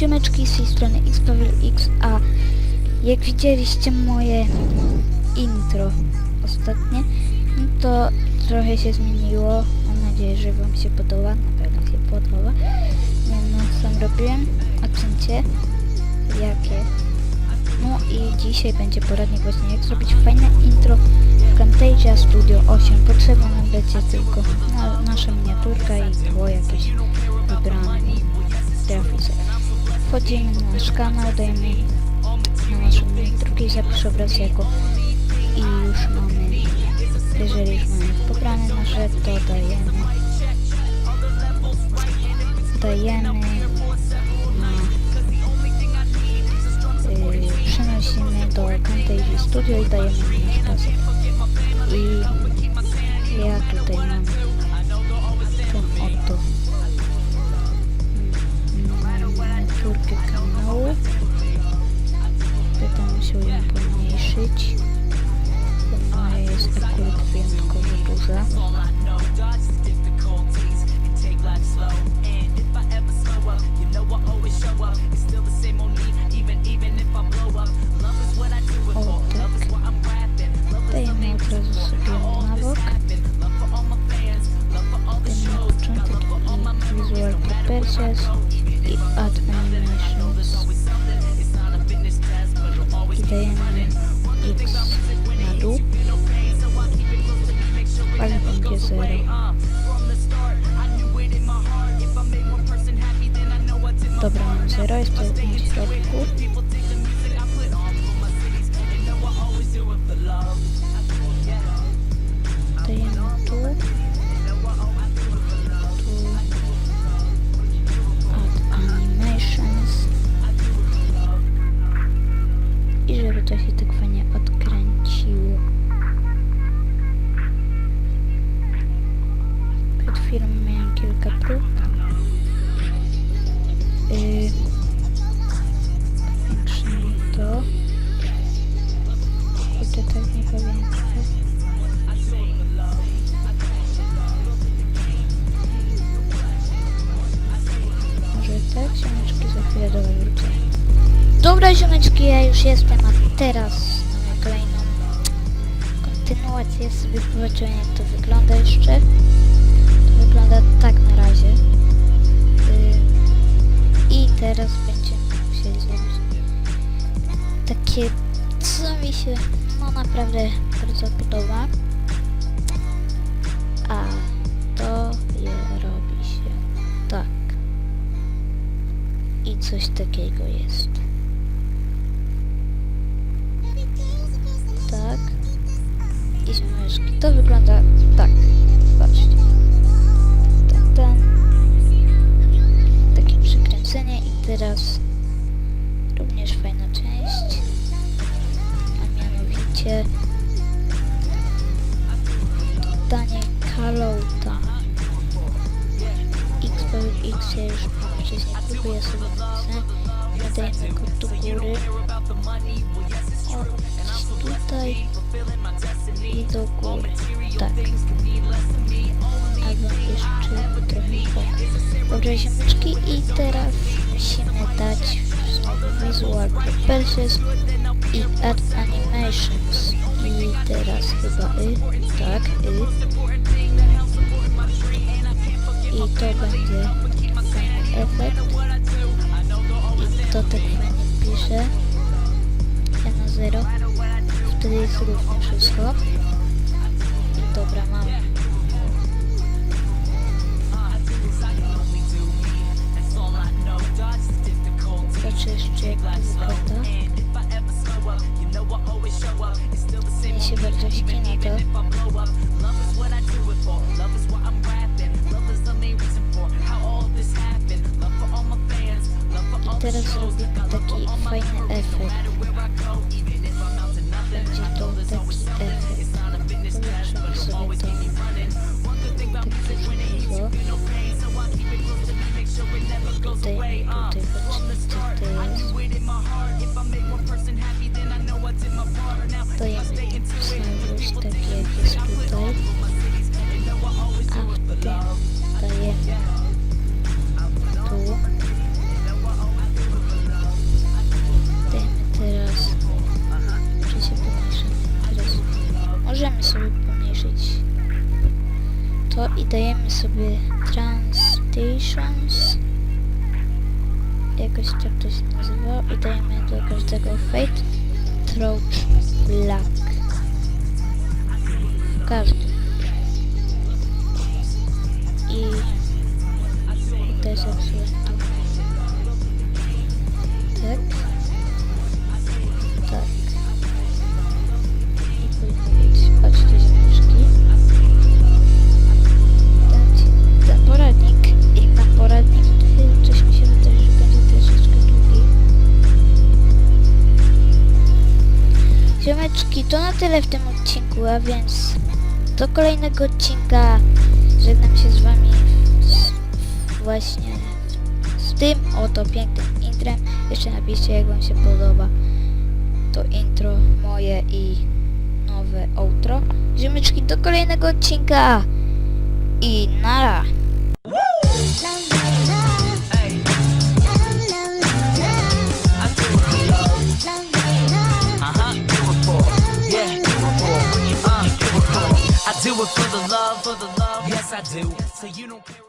ziomeczki z tej strony XPavelX, a jak widzieliście moje intro ostatnie, no to trochę się zmieniło. Mam nadzieję, że wam się podoba, na pewno się podoba. Nie no sam robiłem akcencie, jakie. No i dzisiaj będzie poradnik właśnie jak zrobić fajne intro w Camtasia Studio 8. Potrzebna nam będzie tylko na, nasza miniaturka i Wchodzimy na nasz kanał, dajemy na naszą miniaturkę i zapisz obraz jako i już mamy, jeżeli już mamy pobrane nasze, to dajemy. Dajemy na yy, przenosimy do Camtasia Studio i dajemy Musiał pomniejszyć. Bo jest akurat wyjątkowo duża. O tak. Dajemy od razu sobie na bok. Dajemy na początek i Visual Preferences i Add Animations. Dajemy X na dół. Ale będzie 0. Dobra, mam 0, jest to na środku. Dajemy. Tu. Dobra, ziomeczki, ja już jestem, a teraz mamy kolejną kontynuację. Sobie zobaczyłem, jak to wygląda jeszcze. To wygląda tak na razie. Yy, I teraz będziemy musieli zrobić takie, co mi się no naprawdę bardzo podoba. A to je robi się tak. I coś takiego jest. I ziomeczki. To wygląda tak. Patrzcie. Tak, ten. Takie przykręcenie i teraz również fajna część. A mianowicie dodanie callouta. X pełen X ja już wcześniej próbuję sobie napisać. Dodajemy go do góry. O, gdzieś tutaj i do góry. Tak. Albo jeszcze trochę bok. Dobra, ziomeczki i teraz musimy dać Visual Purposes i Add Animations. I teraz chyba y, tak, y. I to będzie efekt. To tak pisze. Ja na 0. Wtedy jest równe wszystko. Dobra, mamy. to jak znajdziesz takie jak jest tutaj, a wtedy daję tu. Dajmy teraz, czy się teraz. Możemy sobie pomniejszyć to i dajemy sobie translations jakoś tak to się nazywało i dajemy do każdego fade throat black. Każdy. Ziomeczki, to na tyle w tym odcinku, a więc do kolejnego odcinka żegnam się z wami właśnie z tym oto pięknym intrem. Jeszcze napiszcie jak wam się podoba to intro moje i nowe outro. Ziomeczki, do kolejnego odcinka i nara! I do. So you don't care.